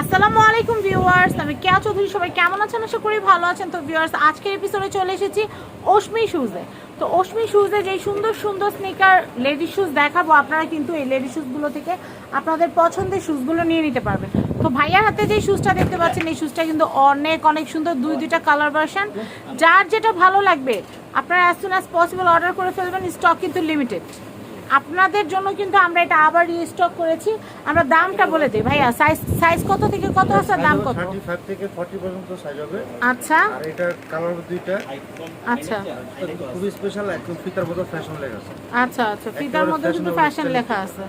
আসসালামু আলাইকুম ভিউয়ার্স, আমি কেয়া চৌধুরী, সবাই কেমন আছেন? আশা করি ভালো আছেন। তো ভিউয়ার্স, আজকের এপিসোডে চলে এসেছি অশ্মি শুজে তো অশ্মি শুজে যে সুন্দর সুন্দর স্নিকার লেডি শুজ দেখাবো, আপনারা কিন্তু এই লেডি শুজগুলো থেকে আপনাদের পছন্দের শুজগুলো নিয়ে নিতে পারবেন। তো ভাইয়ার হাতে যে শুজটা দেখতে পাচ্ছেন, এই শুজটা কিন্তু অনেক অনেক সুন্দর, দুই, দুইটা কালার ভার্সন যার যেটা ভালো লাগবে, আপনারা as soon as possible order করে ফেলবেন স্টক কিন্তু লিমিটেড আপনাদের জন্য কিন্তু আমরা এটা আবার রিস্টক করেছি। আমরা দামটা বলে দিই। ভাইয়া সাইজ সাইজ কত থেকে কত আছে দাম কত? থার্টি ফাইভ থেকে ফর্টি পর্যন্ত সাইজ হবে। আচ্ছা। আর এটার কালার দুইটা। আচ্ছা। এটা খুবই স্পেশাল একদম ফিতার মতো ফ্যাশন লেখা আছে। আচ্ছা আচ্ছা। ফিতার মধ্যে কিন্তু ফ্যাশন লেখা আছে।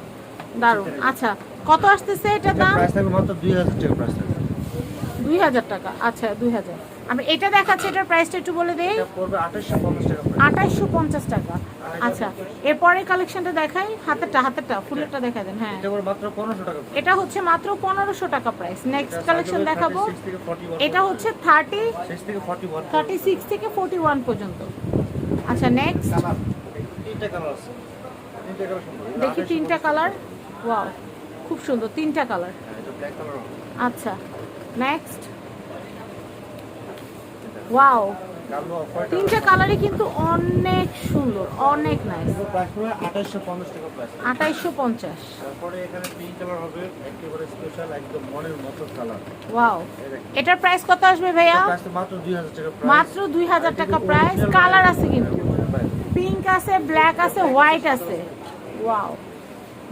দারুণ। আচ্ছা কত আসতেছে এটা দাম? প্রাইস থাকবে মাত্র দুই হাজার টাকা প্রাইস দুই হাজার টাকা। আচ্ছা দুই হাজার। আমি এটা দেখাচ্ছি এটার প্রাইসটা একটু বলে দেই। আঠাশশো পঞ্চাশ টাকা আচ্ছা এরপরে কালেকশনটা দেখাই হাতেরটা হাতেরটা ফুলেরটা দেখা দেন হ্যাঁ। এটা মাত্র পনেরোশো টাকা এটা হচ্ছে মাত্র পনেরোশো টাকা প্রাইস নেক্সট কালেকশন দেখাবো। 36 থেকে 41 এটা হচ্ছে থার্টি থার্টি সিক্স থেকে ফোর্টি ওয়ান পর্যন্ত। আচ্ছা নেক্সট তিনটা কালার আছে। তিনটা কালার সুন্দর। দেখি 28 তিনটা কালার ওয়াও খুব সুন্দর তিনটা কালার হ্যাঁ, এটা ব্ল্যাক কালার আচ্ছা। নেক্সট ওয়াও তিনটা কালারই কিন্তু অনেক সুন্দর অনেক নাইস আঠাশশো পঞ্চাশ। তারপরে এখানে পিঙ্ক কালার হবে একেবারে স্পেশাল একদম মনের মতো কালার ওয়াও এটার প্রাইস কত আসবে ভাইয়া? মাত্র দুই হাজার টাকা প্রাইস মাত্র দুই হাজার টাকা প্রাইস কালার আছে কিন্তু। পিঙ্ক আছে ব্ল্যাক আছে হোয়াইট আছে। ওয়াও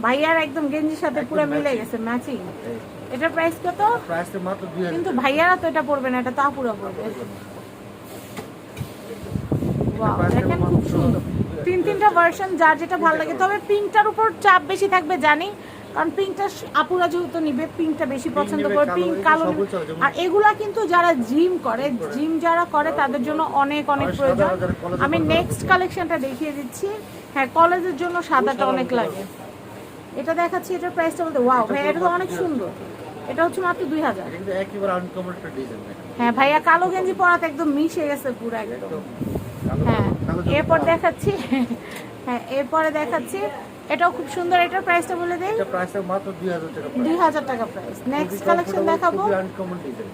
ভাইয়ার একদম গেঞ্জির সাথে পুরো মিলে গেছে ম্যাচিং এটার প্রাইস কত? প্রাইস মাত্র দুই হাজার। কিন্তু ভাইয়ারা তো এটা পড়বে না এটা তাপুরা পড়বে ওয়াও দেখেন খুব সুন্দর। তিন তিনটা ভার্সন যার যেটা ভালো লাগে। তবে পিঙ্কটার উপর চাপ বেশি থাকবে জানি। কারণ পিঙ্কটা আপুরা যেহেতু নিবে পিঙ্কটা বেশি পছন্দ করে পিঙ্ক কালো আর এগুলা কিন্তু যারা জিম করে জিম যারা করে তাদের জন্য অনেক অনেক প্রয়োজন। আমি নেক্সট কালেকশনটা দেখিয়ে দিচ্ছি। হ্যাঁ কলেজের জন্য সাদাটা অনেক লাগে। এটা দেখাচ্ছি এটার প্রাইসটা বলতে ওয়াও ভাই এটা তো অনেক সুন্দর। এটা হচ্ছে মাত্র দুই হাজার। ডিজাইন হ্যাঁ ভাইয়া কালো গেঞ্জি পরাতে একদম মিশে গেছে পুরো একদম। হ্যাঁ এরপর দেখাচ্ছি হ্যাঁ এরপরে দেখাচ্ছি এটাও খুব সুন্দর এটার প্রাইসটা বলে দেই। এটা প্রাইস মাত্র দুই হাজার টাকা দুই হাজার টাকা প্রাইস নেক্সট কালেকশন দেখাবো। আনকমন ডিজাইন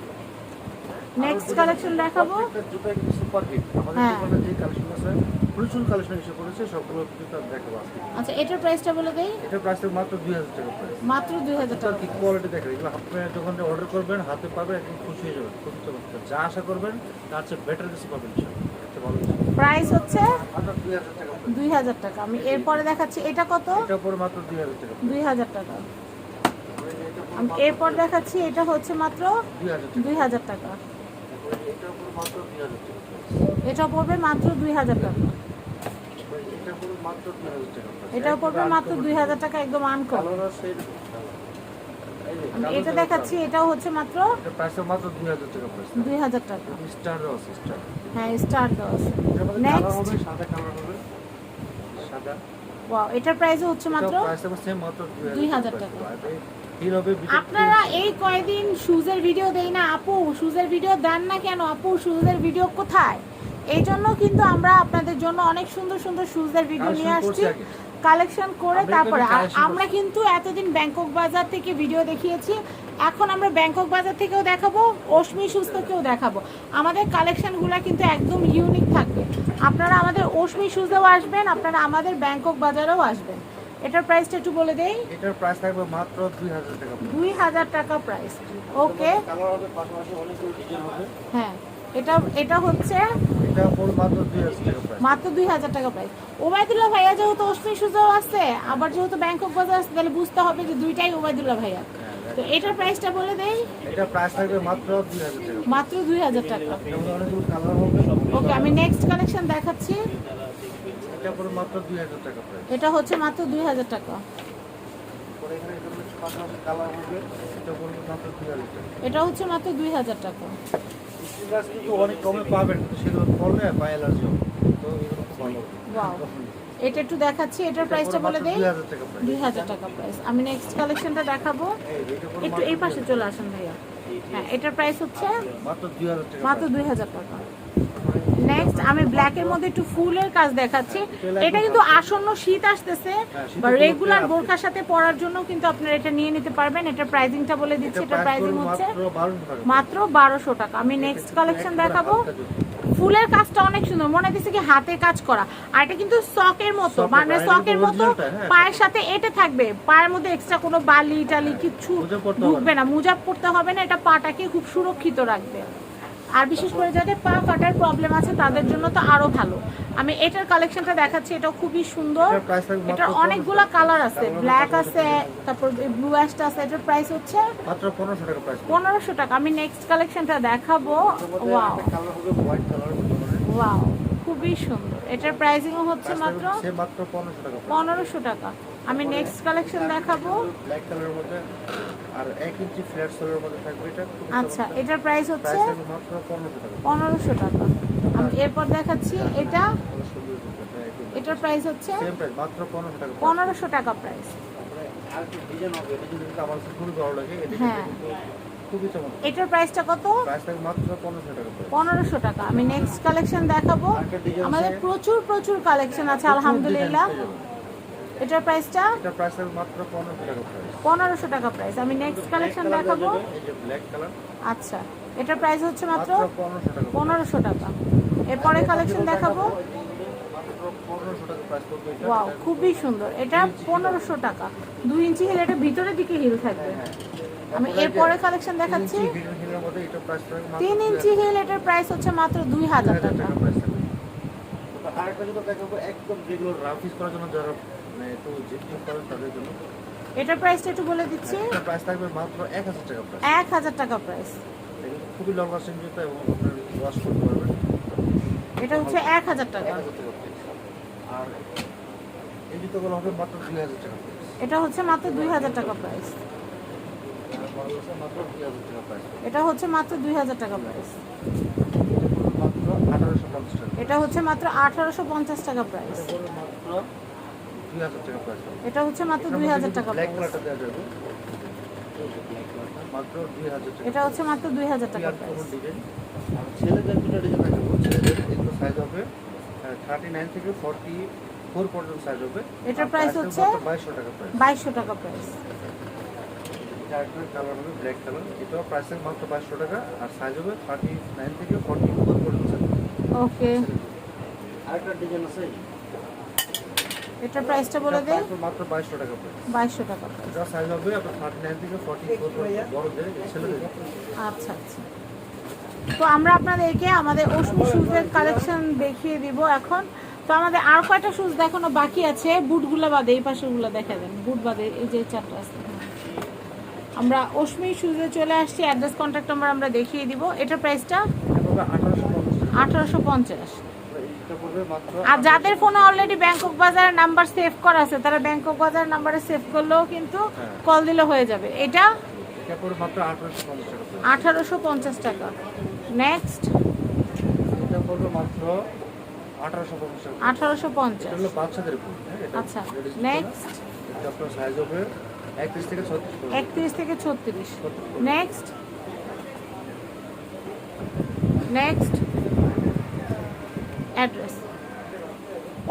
নেক্সট কালেকশন দেখাবো। জুতা কিন্তু সুপার হিট আমাদের হ্যাঁ। যে কালেকশন আছে প্রচুর কালেকশন এসে পড়েছে সবগুলো জুতা দেখাবো আচ্ছা এটার প্রাইসটা বলে দেই। এটা প্রাইস মাত্র দুই হাজার টাকা প্রাইস মাত্র দুই হাজার জুতার টাকা কি কোয়ালিটি দেখেন এগুলো আপনি যখন অর্ডার করবেন হাতে পাবেন একদম খুশি হয়ে যাবেন। খুব চমৎকার যা আশা করবেন তার চেয়ে বেটার কিছু পাবেন। প্রাইস হচ্ছে মাত্র দুই হাজার টাকা আমি এরপরে দেখাচ্ছি এটা কত? এটা পরে মাত্র দুই হাজার টাকা দুই হাজার টাকা। আমি এরপর দেখাচ্ছি এটা হচ্ছে মাত্র দুই হাজার টাকা। এটা পড়বে মাত্র দুই হাজার টাকা। এটা। এটাও পড়বে মাত্র দুই হাজার টাকা একদম আনকম এটা দেখাচ্ছি এটাও হচ্ছে মাত্র এটা প্রাইস মাত্র দুই হাজার টাকা। প্রাইস স্টার হ্যাঁ স্টার এটার নেক্সট সাদা কালার হবে সাদা ওয়াও এটার প্রাইসও হচ্ছে মাত্র প্রাইস সেম মাত্র 2000 টাকা। আপনারা এই কয়দিন শুজের ভিডিও দেই না? আপু শুজের ভিডিও দেন না কেন? আপু শুজের ভিডিও কোথায়? এই জন্য কিন্তু আমরা আপনাদের জন্য অনেক সুন্দর সুন্দর শুজের ভিডিও নিয়ে আসছি। কালেকশন করে তারপরে আমরা কিন্তু এতদিন ব্যাংকক বাজার থেকে ভিডিও দেখিয়েছি। এখন আমরা ব্যাংকক বাজার থেকেও দেখাবো অশ্মি সুস্থকেও দেখাবো। আমাদের কালেকশনগুলো কিন্তু একদম ইউনিক থাকবে। আপনারা আমাদের অশ্মি সুজেও আসবেন আপনারা আমাদের ব্যাংকক বাজারেও আসবেন। এটার প্রাইসটা একটু বলে দেই? এটার প্রাইস থাকবে মাত্র 2000 টাকা। দুই হাজার টাকা প্রাইস ওকে কালার হবে পাশাপাশি অনেকগুলো ডিজাইন হবে। হ্যাঁ এটা এটা হচ্ছে এটা পুরো মাত্র 2000 টাকা প্রাইস মাত্র দুই হাজার টাকা প্রাইস ওবায়দুল্লাহ ভাইয়া যেহেতু অশ্মি সুজাও আছে আবার যেহেতু ব্যাংকক বাজার আছে তাহলে বুঝতে হবে যে দুইটাই ওবায়দুল্লাহ ভাইয়া। তো এটার প্রাইসটা বলে দেই? এটা প্রাইস থাকবে মাত্র 2000 টাকা। মাত্র দুই হাজার টাকা। ওকে আমি নেক্সট কালেকশন দেখাচ্ছি। এটা মাত্র 2000 টাকা প্রাইস এটা হচ্ছে মাত্র দুই হাজার টাকা। পরে এখানে পাশাপাশি কালার হবে এটা মাত্র 2000 টাকা। এটা হচ্ছে মাত্র দুই হাজার টাকা। স্টিকার্স কিন্তু অনেক কমে পাবেন সেগুলো পড়লে পায়ে অ্যালার্জি হবে তো এগুলো খুব ভালো। ওয়াও এটা একটু দেখাচ্ছি এটার প্রাইসটা বলে দেই। 2000 টাকা প্রাইস আমি নেক্সট কালেকশনটা দেখাবো। একটু এই পাশে চলে আসেন ভাইয়া। হ্যাঁ এটার প্রাইস হচ্ছে মাত্র 2000 টাকা মাত্র দুই হাজার টাকা। নেক্সট আমি ব্ল্যাকের মধ্যে একটু ফুলের কাজ দেখাচ্ছি। এটা কিন্তু আসন্ন শীত আসতেছে হ্যাঁ, বা রেগুলার আপনি- বোরকার সাথে পরার জন্য কিন্তু আপনারা এটা নিয়ে নিতে পারবেন। এটা প্রাইসিংটা বলে দিচ্ছি এটা প্রাইসিং হচ্ছে মাত্র বারোশো টাকা আমি নেক্সট কালেকশন দেখাবো। ফুলের কাজটা অনেক সুন্দর মনে হচ্ছে কি হাতে কাজ করা। আর এটা কিন্তু সকের মতো মানে সকের মতো হ্যাঁ। পায়ের সাথে এটে থাকবে। পায়ের মধ্যে এক্সট্রা কোনো বালি টালি মোজা হবে ঢুকবে না। মুজাব পড়তে হবে না এটা পাটাকে খুব সুরক্ষিত রাখবে। আর বিশেষ করে যাদের পা ফাটার প্রবলেম আছে তাদের জন্য তো আরও ভালো। আমি এটার কালেকশনটা দেখাচ্ছি এটা খুবই সুন্দর। 15 অনেকগুলা কালার আছে ব্ল্যাক আছে তারপর ব্লু অ্যাশটা আছে এটার প্রাইস হচ্ছে মাত্র পনেরোশো টাকা প্রাইস পনেরোশো টাকা। আমি নেক্সট কালেকশনটা দেখাবো। ওয়াও কালার হবে হোয়াইট কালার ওয়াও খুবই সুন্দর। এটার প্রাইসিংও হচ্ছে মাত্র সে মাত্র পনেরোশো টাকা পনেরোশো টাকা। আমি নেক্সট কালেকশন দেখাবো। ব্ল্যাক কালারের মধ্যে। আর এক ইঞ্চি ফ্ল্যাট সোলের মধ্যে থাকবে এটা আচ্ছা এটার প্রাইস হচ্ছে প্রাইস থাকবে মাত্র পনেরোশো টাকা। এরপর দেখাচ্ছি এটা। এটার প্রাইস হচ্ছে Same price, মাত্র পনেরোশো টাকা। পনেরোশো টাকা প্রাইস আর একটা ডিজাইন হবে এটা আমার খুবই ভালো লাগে এটা। কিন্তু এটার প্রাইসটা কত প্রাইস। পনেরোশো টাকা। আমি নেক্সট কালেকশন দেখাবো। আমাদের প্রচুর প্রচুর কালেকশন আছে আলহামদুলিল্লাহ প্রচুর design পেয়ে যাবেন। এটার প্রাইসটা এটার প্রাইস মাত্র পনেরোশো টাকা প্রাইস পনেরোশো টাকা প্রাইস আমি নেক্সট কালেকশন দেখাবো। এই যে ব্ল্যাক কালার আচ্ছা এটার প্রাইস হচ্ছে মাত্র মাত্র পনেরোশো টাকা। পনেরোশো টাকা। এরপরে কালেকশন দেখাবো। মাত্র পনেরোশো টাকা প্রাইস পড়বে এটা। ওয়াও খুবই সুন্দর। এটা পনেরোশো টাকা। দুই ইঞ্চি হিল এটা ভিতরের দিকে হিল থাকবে। আমি এরপরে কালেকশন দেখাচ্ছি। তিন ইঞ্চি হিল এটার প্রাইস হচ্ছে মাত্র দুই হাজার টাকা। প্রাইস থাকবে। আরেকটা যেটা দেখাবো একদম যেগুলো রাফ ইউজ করার জন্য যারা মানে একটু জিপ করেন তাদের জন্য। এটার প্রাইসটা একটু বলে দিচ্ছি। এটার প্রাইস থাকবে মাত্র এক হাজার টাকা প্রাইস এক হাজার টাকা প্রাইস এগুলো খুবই লং লাস্টিং জুতো এবং আপনার ওয়াশ করতে পারবেন। এটা হচ্ছে এক হাজার টাকা। আর এই জুতোগুলো হবে মাত্র দুই হাজার টাকা প্রাইস এটা হচ্ছে মাত্র দুই হাজার টাকা প্রাইস এটা হচ্ছে মাত্র দুই হাজার টাকা প্রাইস এটা হচ্ছে মাত্র আঠারোশো পঞ্চাশ টাকা প্রাইস এটা প্রাইস এটা হচ্ছে মাত্র দুই হাজার টাকা ব্ল্যাক কালারটা দেওয়া যাবে। মাত্র দুই হাজার টাকা এটা হচ্ছে মাত্র দুই হাজার টাকা ছেলেদের দুটো ডিজাইন দেখাবো। ছেলেদের এগুলো সাইজ হবে থার্টি নাইন থেকে ফর্টি ফোর পর্যন্ত সাইজ হবে। এটার price হচ্ছে? বাইশশো টাকা প্রাইস বাইশশো টাকা প্রাইস কালার হবে ব্ল্যাক কালার এটাও প্রাইস মাত্র বাইশশো টাকা। আর সাইজ হবে থার্টি নাইন থেকে ফর্টি ফোর পর্যন্ত ওকে আরেকটা ডিজাইন আছে এটার প্রাইসটা বলে এটার দে। price মাত্র বাইশশো টাকা প্রাইস বাইশশো টাকা প্রাইস এটা সাইজ হবে আপনার থার্টি নাইন থেকে ফর্টি ফোর পর্যন্ত বড়দের ছেলেদের। আচ্ছা আচ্ছা। তো আমরা আপনাদেরকে আমাদের অশ্মি শুজের কালেকশন দেখিয়ে দিব এখন। তো আমাদের আর কয়টা শুজ দেখানো বাকি আছে? বুটগুলো বাদে এই পাশেগুলো দেখা দেন। বুট বাদে এই যে চারটা আছে। আমরা অশ্মি শুজে চলে আসছি। অ্যাড্রেস কন্ট্যাক্ট নাম্বার আমরা দেখিয়ে দিব। এটার প্রাইসটা এটা পড়বে আঠারোশো পঞ্চাশ আঠারোশো পঞ্চাশ এটা পড়বে মাত্র আর যাদের ফোনে already Bangkok Bazar number save করা আছে তারা ব্যাংকক বাজার নাম্বারে সেভ করলেও কিন্তু হ্যাঁ। কল দিলে হয়ে যাবে। এটা আঠারোশো পঞ্চাশ টাকা। নেক্সট মাত্র আঠারোশো পঞ্চাশ বাচ্চাদের হ্যাঁ আচ্ছা। নেক্সট সাইজ হবে একত্রিশ থেকে ছত্রিশ। Next next address.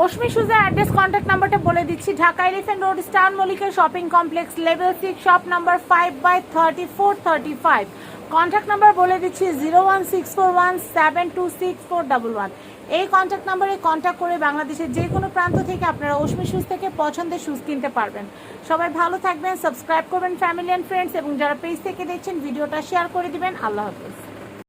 অশ্মি সুজের অ্যাড্রেস কন্ট্যাক্ট নাম্বারটা বলে দিচ্ছি। Dhaka elephant road star মলিকের shopping complex level six shop number five by thirty four thirty five contact number বলে দিচ্ছি zero one six four one seven two six four double one এই contact নাম্বারে contact করে বাংলাদেশের যে কোনো প্রান্ত থেকে আপনারা অশ্মি শুজ থেকে পছন্দের শুজ কিনতে পারবেন। সবাই ভালো থাকবেন সাবস্ক্রাইব করবেন ফ্যামিলি অ্যান্ড ফ্রেন্ডস এবং যারা পেজ থেকে দেখছেন, ভিডিওটা শেয়ার করে দিবেন। আল্লাহ হাফেজ।